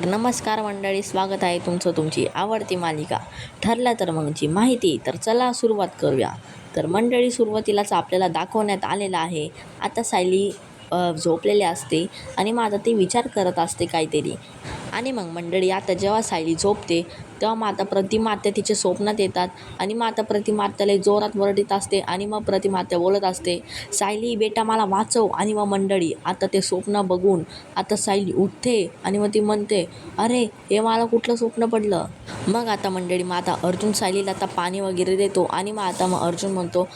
तर नमस्कार मंडळी स्वागत आहे तुमचं तुमची आवडती मालिका. ठरलं तर मगची माहिती तर चला सुरुवात करूया. तर मंडळी सुरुवातीलाच आपल्याला दाखवण्यात आलेलं आहे आता सायली अ, झोपलेली असते आणि मग आता ती विचार करत असते काहीतरी. आणि मग मंडळी आता जेव्हा सायली झोपते तेव्हा मग आता प्रतिमात्या तिच्या स्वप्नात येतात आणि मग आता प्रतिमात्याला जोरात वरडीत असते आणि मग प्रतिमात्या बोलत असते सायली बेटा मला वाचव. आणि मग मंडळी आता ते स्वप्न बघून आता सायली उठते आणि मग ती म्हणते अरे हे मला कुठलं स्वप्न पडलं? मग आता मंडळी मग आता अर्जुन सायलीला आता पाणी वगैरे देतो आणि मग आता मग अर्जुन म्हणतो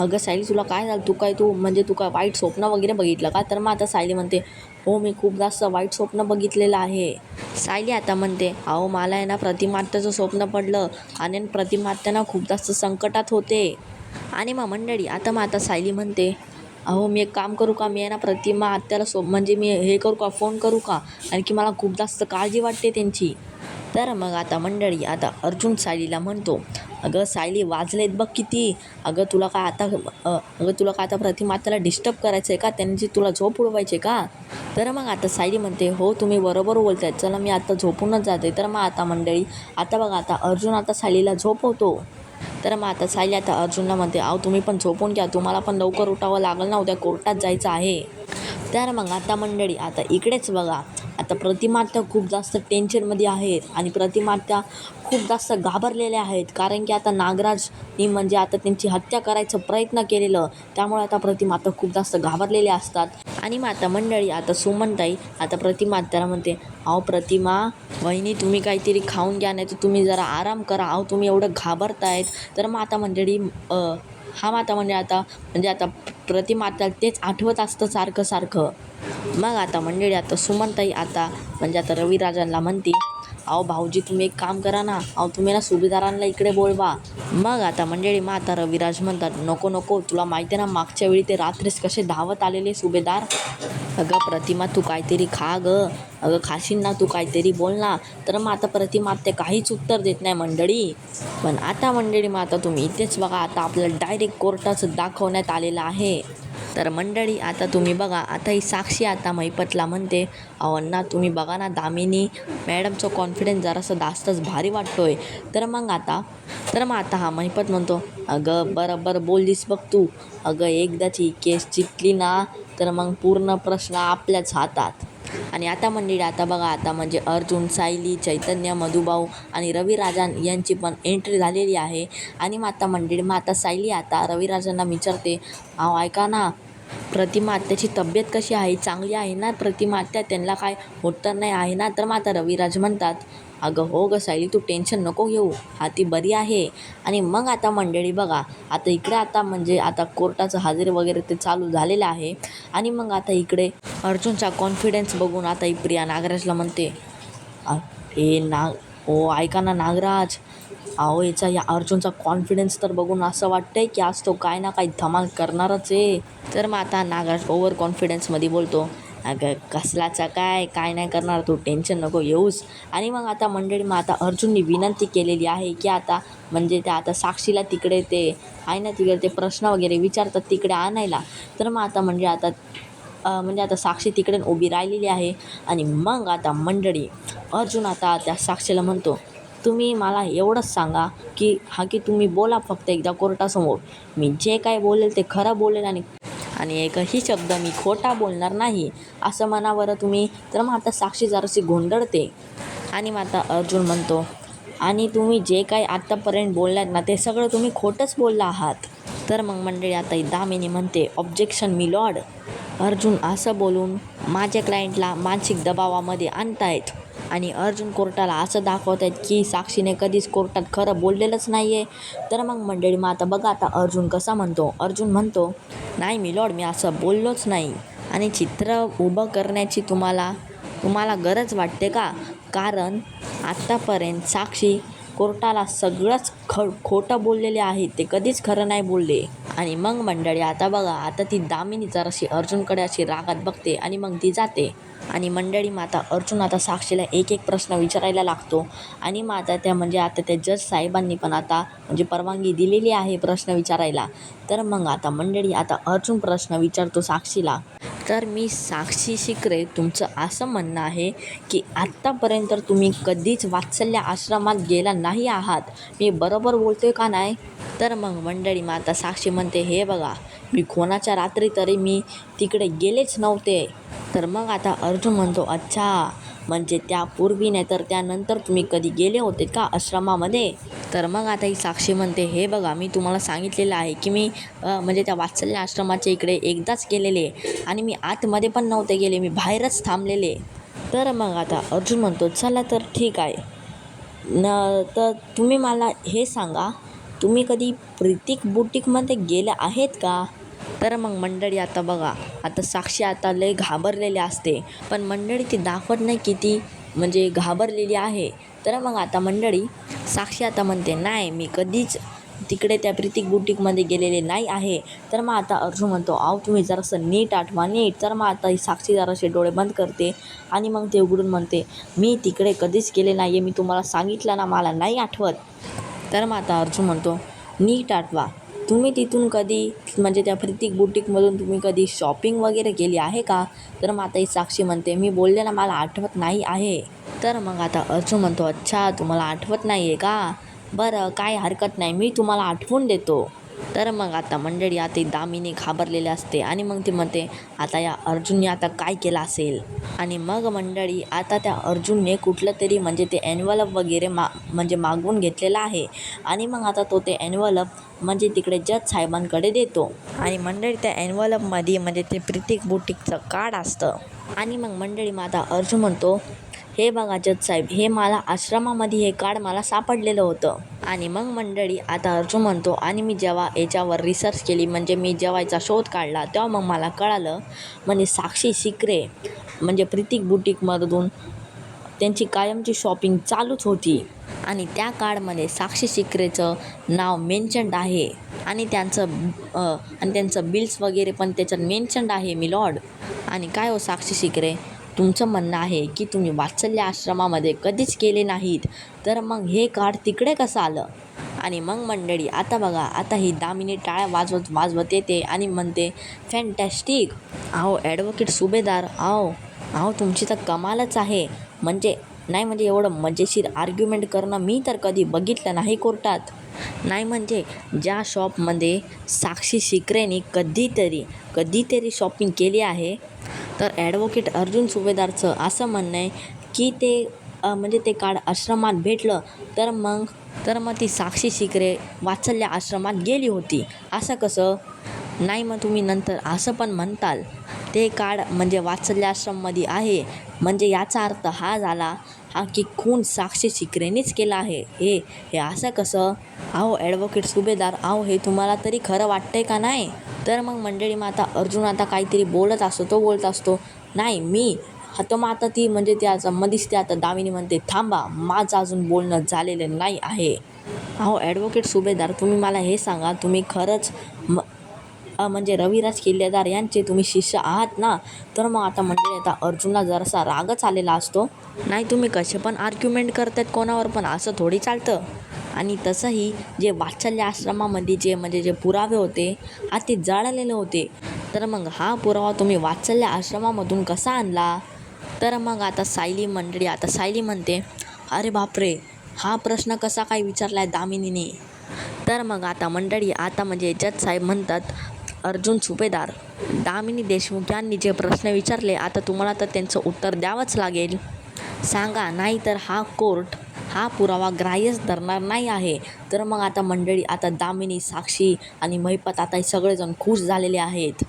अगं सायली तुला काय झालं? तू काय तू म्हणजे तू काय वाईट स्वप्न वगैरे बघितलं का? तर मग आता सायली म्हणते हो मी खूप जास्त वाईट स्वप्न बघितलेलं आहे. सायली आता म्हणते अहो मला आहे ना प्रतिमात्याचं स्वप्न पडलं आणि प्रतिमात्या खूप जास्त संकटात होते. आणि मग मंडळी आता मग आता सायली म्हणते अहो मी एक काम करू का? मी आहे ना प्रतिमा आत्याला सो म्हणजे मी हे करू का? फोन करू का? कारण की मला खूप जास्त काळजी वाटते त्यांची. तर मग आता मंडळी आता अर्जुन सायलीला म्हणतो अगं सायली वाजलेत बघ किती. अगं तुला काय आता अगं तुला काय आता प्रतिमाताला डिस्टर्ब करायचं आहे का? त्यांची तुला झोप उडवायची आहे का? तर मग आता सायली म्हणते हो तुम्ही बरोबर बोलताय चला मी आता झोपूनच जाते. तर मग आता मंडळी आता बघा आता अर्जुन आता सायलीला झोपवतो. तर मग आता सायली आता अर्जुनला म्हणते अहो तुम्ही पण झोपून घ्या. तुम्हाला पण लवकर उठावं लागेल ना. उद्या कोर्टात जायचं आहे. तर मग आता मंडळी आता इकडेच बघा. आता प्रतिमात्या खूप जास्त टेन्शनमध्ये आहेत आणि प्रतिमात्या खूप जास्त घाबरलेल्या आहेत. कारण की आता नागराजनी म्हणजे आता त्यांची हत्या करायचा प्रयत्न केलेलं. त्यामुळे आता प्रतिमाता खूप जास्त घाबरलेल्या असतात. आणि माता मंडळी आता सुमनताई आता प्रतिमात्याला म्हणते अहो प्रतिमा वहिनी तुम्ही काहीतरी खाऊन घ्या नाही तर तुम्ही जरा आराम करा. अहो तुम्ही एवढं घाबरतायत. तर माता मंडळी हा माता म्हणजे आता म्हणजे आता प्रतिमाता तेच आठवत असतं सारखं सारखं. मग आता मंडळी आता सुमनताई आता म्हणजे आता रविराजांना म्हणते अहो भाऊजी तुम्ही एक काम करा ना. अहो तुम्ही ना सुभेदारांना इकडे बोलवा. मग आता मंडळी मग आता रविराज म्हणतात नको नको तुला माहिती आहे ना मागच्या वेळी ते रात्रीच कसे धावत आलेले सुभेदार. अगं प्रतिमा तू काहीतरी खा गं. अगं खाशील ना तू काहीतरी बोल ना. तर मग आता प्रतिमा ते काहीच उत्तर देत नाही मंडळी. पण आता मंडळी मग आता तुम्ही इथेच बघा आता आपल्याला डायरेक्ट कोर्टाचं दाखवण्यात आलेलं आहे. तर मंडळी आता तुम्ही बघा आता ही साक्षी आता महिपतला म्हणते अहो तुम्ही बघा ना दामिनी मॅडमचं कॉन्फिडन्स जरासं जास्तच भारी वाटतो आहे तर मग आता तर मग आता हा महिपत म्हणतो अगं बरं बरं बोललीस बघ तू अगं एकदाची केस जिंकली ना तर मग पूर्ण प्रश्न आपल्याच हातात. आणि आता मंडळी आता बघा आता म्हणजे अर्जुन सायली चैतन्य मधुभाऊ आणि रविराजन यांची पण एंट्री झालेली आहे. आणि मग आता मंडळी मग आता सायली आता रविराजांना विचारते अहो ऐका ना प्रतिमा आत्याची तब्येत कशी आहे? चांगली आहे ना? प्रतिमा आत्या त्यांना काय होत तर नाही आहे ना? तर मग आता रविराज म्हणतात अगं हो गं सायली तू टेन्शन नको घेऊ. हा ती बरी आहे. आणि मग आता मंडळी बघा आता इकडे आता म्हणजे आता कोर्टाचं हजेरी वगैरे ते चालू झालेलं आहे. आणि मग आता इकडे अर्जुनचा कॉन्फिडन्स बघून आता ही प्रिया नागराजला म्हणते हे नाग ओ ऐका ना नागराज. अहो याचा या अर्जुनचा कॉन्फिडन्स तर बघून असं वाटतं आहे की आज तो काय ना काही धमाल करणारच आहे. तर मग आता नागराज ओव्हर कॉन्फिडन्समध्ये बोलतो अगं कसलाचा काय? काय नाही करणार तू? टेन्शन नको येऊस आणि मग आता मंडळी मग आता अर्जुननी विनंती केलेली आहे की आता म्हणजे त्या आता साक्षीला तिकडे ते आहे ना तिकडे ते प्रश्न वगैरे विचारतात तिकडे आणायला. तर मग आता म्हणजे आता म्हणजे आता साक्षी तिकडे उभी राहिलेली आहे. आणि मग आता मंडळी अर्जुन आता त्या साक्षीला म्हणतो तुम्ही मला एवढंच सांगा की हा की तुम्ही बोला फक्त एकदा कोर्टासमोर. मी जे काय बोलेल ते खरं बोलेल आणि आणि एकही शब्द मी खोटा बोलणार नाही असं म्हणा तुम्ही तर मग आता साक्षी जराशी गोंधळते. आणि मग आता अर्जुन म्हणतो आणि तुम्ही जे काही आत्तापर्यंत बोललात ना ते सगळं तुम्ही खोटंच बोलला आहात. तर मग मंडळी आता दामिनी म्हणते ऑब्जेक्शन मी लॉर्ड अर्जुन असं बोलून माझ्या क्लायंटला मानसिक दबावामध्ये आणतायत. आणि अर्जुन कोर्टाला असं दाखवत आहेत की साक्षीने कधीच कोर्टात खरं बोललेलंच नाही आहे तर मग मंडळी मग आता बघा आता अर्जुन कसा म्हणतो. अर्जुन म्हणतो नाही मी लॉर्ड मी असं बोललोच नाही. आणि चित्र उभं करण्याची तुम्हाला तुम्हाला गरज वाटते का? कारण आत्तापर्यंत साक्षी कोर्टाला सगळंच ख खोटं बोललेले आहेत ते कधीच खरं नाही बोलले. आणि मग मंडळी आता बघा आता ती दामिनी जराशी अर्जुनकडे अशी रागात बघते आणि मग ती जाते. आणि मंडळी मग आता अर्जुन आता साक्षीला एक एक प्रश्न विचारायला लागतो. आणि मग आता त्या म्हणजे आता त्या जज साहेबांनी पण आता म्हणजे परवानगी दिलेली आहे प्रश्न विचारायला. तर मग आता मंडळी आता अर्जुन प्रश्न विचारतो साक्षीला. तर मी साक्षी शिकरे तुमचं असं म्हणणं आहे की आत्तापर्यंत तुम्ही कधीच वात्सल्य आश्रमात गेला नाही आहात. मी बरोबर बोलतो आहे का नाही? तर मग मंडळी मग आता साक्षी म्हणते हे बघा मी कोणाच्या रात्री तरी मी तिकडे गेलेच नव्हते. तर मग आता अर्जुन म्हणतो अच्छा म्हणजे त्यापूर्वी नाही तर त्यानंतर तुम्ही कधी गेले होते का आश्रमामध्ये? तर मग आता ही साक्षी म्हणते हे बघा मी तुम्हाला सांगितलेलं आहे की मी म्हणजे त्या वात्सल्य आश्रमाच्या इकडे एकदाच गेलेले आणि मी आतमध्ये पण नव्हते गेले मी बाहेरच थांबलेले. तर मग आता अर्जुन म्हणतो चला तर ठीक आहे. न तर तुम्ही मला हे सांगा तुम्ही कधी प्रितिक बुटीकमध्ये गेले आहेत का? तर मग मंडळी आता बघा आता साक्षी आता लय घाबरलेली असते. पण मंडळी ती दाखवत नाही की ती म्हणजे घाबरलेली आहे. तर मग आता मंडळी साक्षी आता म्हणते नाही मी कधीच तिकडे त्या प्रितिक बुटीकमध्ये गेलेले नाही आहे. तर मग आता अर्जुन म्हणतो आहो तुम्ही जरासं नीट आठवा नीट. तर मग आता ही साक्षी जरासे डोळे बंद करते आणि मग ते उघडून म्हणते मी तिकडे कधीच गेले नाही आहे मी तुम्हाला सांगितलं ना मला नाही आठवत. तर मग आता अर्जुन म्हणतो नीट आठवा. तुम्ही तिथून कधी म्हणजे त्या प्रतीक बुटीकमधून तुम्ही कधी शॉपिंग वगैरे केली आहे का? तर मग आता ही साक्षी म्हणते मी बोलले ना मला आठवत नाही आहे. तर मग आता अर्जुन म्हणतो अच्छा तुम्हाला आठवत नाही आहे का? बरं काय हरकत नाही मी तुम्हाला आठवून देतो. तर मग आता मंडळी आता दामिनी घाबरलेली असते आणि मग ती म्हणते आता या अर्जुनने आता काय केलं असेल? आणि मग मंडळी आता त्या अर्जुनने कुठलं तरी म्हणजे ते ॲन्व्हलप वगैरे मा म्हणजे मागवून घेतलेलं आहे. आणि मग आता तो ते ॲन्व्हलप म्हणजे तिकडे जज साहेबांकडे देतो. आणि मंडळी त्या ॲन्व्हलपमध्ये म्हणजे ते प्रितिक बुटीकचं कार्ड असतं. आणि मग मंडळी मग आता अर्जुन म्हणतो हे बघा जत साहेब हे मला आश्रमामध्ये हे कार्ड मला सापडलेलं होतं. आणि मग मंडळी आता अर्जुन म्हणतो आणि मी जेव्हा याच्यावर रिसर्च केली म्हणजे मी जेव्हा याचा शोध काढला तेव्हा मग मला कळालं म्हणजे साक्षी शिकरे म्हणजे प्रितिक बुटीकमधून त्यांची कायमची शॉपिंग चालूच होती. आणि त्या कार्डमध्ये साक्षी शिकरेचं नाव मेन्शन्ड आहे. आणि त्यांचं आणि त्यांचं बिल्स वगैरे पण त्याच्यात मेन्शन्ड आहे मी लॉर्ड आणि काय हो साक्षी शिकरे तुमचं म्हणणं आहे की तुम्ही वात्सल्य आश्रमामध्ये कधीच केले नाहीत. तर मग हे कार्ड तिकडे कसं आलं? आणि मग मंडळी आता बघा आता ही दामिनी टाळ्या वाजवत वाजवत येते आणि म्हणते फॅन्टॅस्टिक अहो ॲडव्होकेट सुभेदार अहो अहो तुमची तर कमालच आहे. म्हणजे नाही म्हणजे एवढं मजेशीर आर्ग्युमेंट करणं मी तर कधी बघितलं नाही कोर्टात. नाही म्हणजे ज्या शॉपमध्ये साक्षी शिकरेने कधीतरी कधीतरी शॉपिंग केली आहे तर ॲडवोकेट अर्जुन सुभेदारचं असं म्हणणं आहे की ते म्हणजे ते कार्ड आश्रमात भेटलं तर मग तर मग ती साक्षी शिकरे वाचल्या आश्रमात गेली होती. असं कसं? नाही मग तुम्ही नंतर असं पण म्हणताल. ते कार्ड म्हणजे वात्सल्य आश्रममध्ये आहे. म्हणजे याचा अर्थ हा झाला हा की खून साक्षी शिकरेनेच केला आहे. हे हे असं कसं? अहो ॲडव्होकेट सुभेदार अहो हे तुम्हाला तरी खरं वाटतंय का नाही? तर मग मंडळी मग आता अर्जुन आता काहीतरी बोलत असतो तो बोलत असतो नाही मी तर मग आता ती म्हणजे त्याचा मधीच ते आता दामिनी म्हणते थांबा माझं अजून बोलणं झालेलं नाही आहे. अहो ॲडव्होकेट सुभेदार तुम्ही मला हे सांगा तुम्ही खरंच म म्हणजे रविराज किल्लेदार यांचे तुम्ही शिष्य आहात ना तर मग आता म्हणजे आता अर्जुनला जरासा रागच आलेला असतो. नाही तुम्ही कसे पण आर्ग्युमेंट करतात कोणावर पण असं थोडी चालतं. आणि तसंही जे वात्सल्य आश्रमामध्ये जे म्हणजे जे पुरावे होते हा ते जाळलेले होते तर मग हा पुरावा तुम्ही वात्सल्य आश्रमामधून कसा आणला? तर मग आता सायली मंडळी आता सायली म्हणते अरे बापरे हा प्रश्न कसा काय विचारला आहे दामिनीने? तर मग आता मंडळी आता म्हणजे जज साहेब म्हणतात अर्जुन सुभेदार. दामिनी देशमुख यांनी जे प्रश्न विचारले आता तुम्हाला तर त्यांचं उत्तर द्यावंच लागेल. सांगा नाही तर हा कोर्ट हा पुरावा ग्राह्यच धरणार नाही आहे. तर मग आता मंडळी आता दामिनी साक्षी आणि महिपत आता हे सगळेजण खुश झालेले आहेत.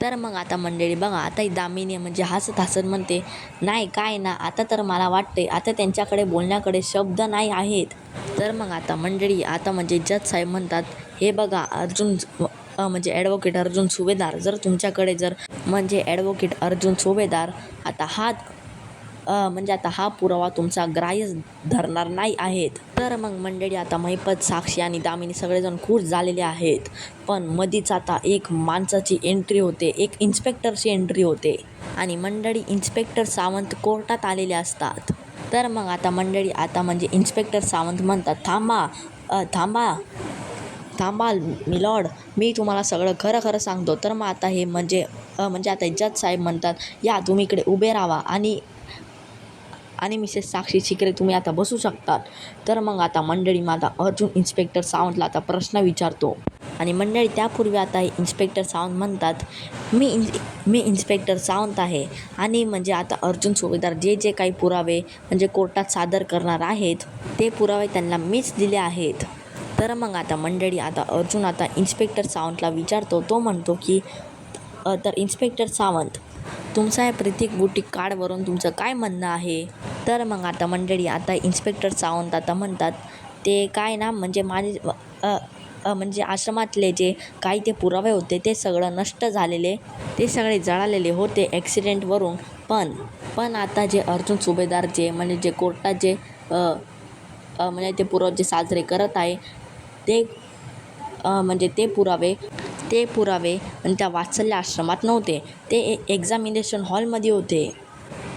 तर मग आता मंडळी बघा आता ही दामिनी म्हणजे हसत हसत म्हणते नाही काय ना आता तर मला वाटते आता त्यांच्याकडे बोलण्याकडे शब्द नाही आहेत. तर मग आता मंडळी आता म्हणजे जज साहेब म्हणतात हे बघा अर्जुन म्हणजे ॲडव्होकेट अर्जुन सुभेदार. जर तुमच्याकडे जर म्हणजे ॲडव्होकेट अर्जुन सुभेदार आता हा म्हणजे आता हा पुरावा तुमचा ग्राह्य धरणार नाही आहेत. तर मग मंडळी आता महिपत साक्षी आणि दामिनी सगळेजण खुश झालेले आहेत. पण मधीच आता एक माणसाची एंट्री होते एक इन्स्पेक्टरची एंट्री होते. आणि मंडळी इन्स्पेक्टर सावंत कोर्टात आलेले असतात. तर मग आता मंडळी आता म्हणजे इन्स्पेक्टर सावंत म्हणतात थांबा थांबा थांबाल मिलॉर्ड मी तुम्हाला सगळं खरं खरं सांगतो. तर मग आता हे म्हणजे म्हणजे आता जज साहेब म्हणतात या तुम्ही इकडे उभे राहा आणि आणि मिसेस साक्षी शिकरे तुम्ही आता बसू शकतात. तर मग आता मंडळी माझा अर्जुन इन्स्पेक्टर सावंतला आता प्रश्न विचारतो. आणि मंडळी त्यापूर्वी आता इन्स्पेक्टर सावंत म्हणतात मी इन मी इन्स्पेक्टर सावंत आहे. आणि म्हणजे आता अर्जुन सुभेदार जे जे काही पुरावे म्हणजे कोर्टात सादर करणार आहेत ते पुरावे त्यांना मीच दिले आहेत. तर मग आता मंडळी आता अर्जुन आता इन्स्पेक्टर सावंतला विचारतो. तो म्हणतो की तर इन्स्पेक्टर सावंत तुमचा या प्रतीक बुटीक कार्डवरून तुमचं काय म्हणणं आहे? तर मग आता मंडळी आता इन्स्पेक्टर सावंत आता म्हणतात ते काय ना म्हणजे माझे म्हणजे आश्रमातले जे काही ते पुरावे होते ते सगळं नष्ट झालेले ते सगळे जळालेले होते ॲक्सिडेंटवरून पण पण आता जे अर्जुन सुभेदार जे म्हणजे जे कोर्टात जे म्हणजे ते पुरावे जे साजरे करत आहे ते म्हणजे ते पुरावे ते पुरावे आणि त्या वात्सल्य आश्रमात नव्हते. ते ए एक्झामिनेशन हॉलमध्ये होते.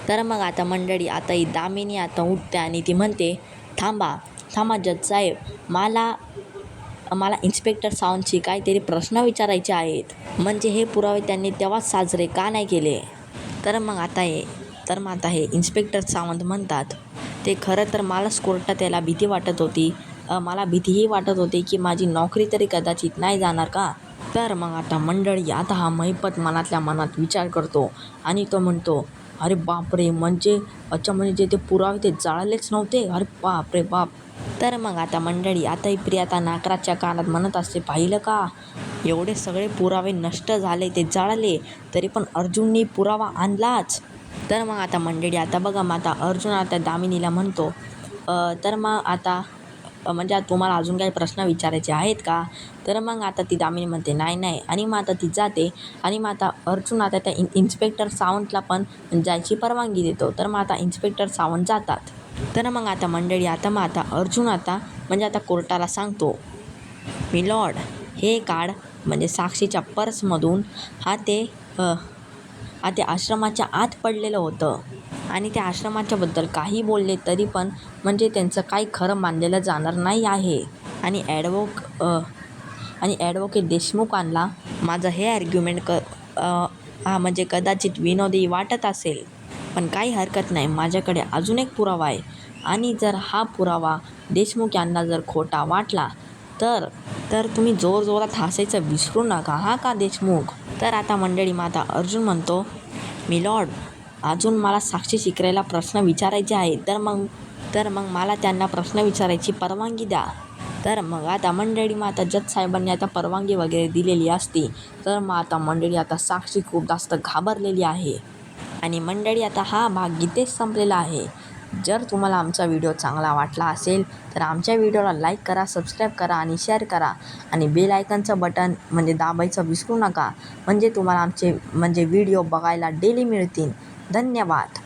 तर मग आता मंडळी आता ही दामिनी आता उठते आणि ती म्हणते थांबा थांबा जज साहेब मला मला इन्स्पेक्टर सावंतशी काहीतरी प्रश्न विचारायचे आहेत. म्हणजे हे पुरावे त्यांनी तेव्हाच साजरे का नाही केले? तर मग आता हे तर मग आता हे इन्स्पेक्टर सावंत म्हणतात ते खरं तर मलाच कोर्टात यायला भीती वाटत होती. मला भीतीही वाटत होती की माझी नोकरी तरी कदाचित नाही जाणार का? तर मग आता मंडळी आता हा महिपत मनातल्या मनात विचार करतो आणि तो म्हणतो अरे बापरे म्हणजे अच्छा म्हणजे जे ते पुरावे ते जाळलेच नव्हते? अरे बापरे बाप. तर मग आता मंडळी आताही प्रियाता नागराजच्या कानात म्हणत असते पाहिलं का? एवढे सगळे पुरावे नष्ट झाले ते जाळले तरी पण अर्जुननी पुरावा आणलाच. तर मग आता मंडळी आता बघा मग आता अर्जुन आता दामिनीला म्हणतो तर मग आता म्हणजे आता तुम्हाला अजून काही प्रश्न विचारायचे आहेत का? तर मग आता ती दामिनी म्हणते नाही नाही. आणि मग आता ती जाते. आणि मग आता अर्जुन आता त्या इन इन्स्पेक्टर सावंतला पण जायची परवानगी देतो तर मग आता इन्स्पेक्टर सावंत जातात. तर मग आता मंडळी आता मग आता अर्जुन आता म्हणजे आता कोर्टाला सांगतो मी लॉर्ड हे कार्ड म्हणजे साक्षीच्या पर्समधून हा ते हा ते आश्रमाच्या आत पडलेलं होतं. आणि त्या आश्रमाच्याबद्दल काही बोलले तरी पण म्हणजे त्यांचं काही खरं मानलेलं जाणार नाही आहे. आणि ॲडवोक आणि ॲडवोकेट देशमुखांना माझं हे ॲर्ग्युमेंट क हा म्हणजे कदाचित विनोदी वाटत असेल. पण काही हरकत नाही. माझ्याकडे अजून एक पुरावा आहे. आणि जर हा पुरावा देशमुख यांना जर खोटा वाटला तर तर तुम्ही जोरजोरात हसायचं विसरू नका. हा का देशमुख? तर आता मंडळी माता अर्जुन म्हणतो मी लॉर्ड अजून मला साक्षी शिकरेला प्रश्न विचारायचे आहे तर मग तर मग मला त्यांना प्रश्न विचारायची परवानगी द्या. तर मग आता मंडळी मग आता जज साहेबांनी आता परवानगी वगैरे दिलेली असती. तर मग आता मंडळी आता साक्षी खूप जास्त घाबरलेली आहे. आणि मंडळी आता हा भाग इथेच संपलेला आहे. जर तुम्हाला आमचा व्हिडिओ चांगला वाटला असेल तर आमच्या व्हिडिओला लाईक करा सबस्क्राईब करा आणि शेअर करा. आणि बेल आयकनचं बटन म्हणजे दाबायचं विसरू नका. म्हणजे तुम्हाला आमचे म्हणजे व्हिडिओ बघायला डेली मिळतील. धन्यवाद.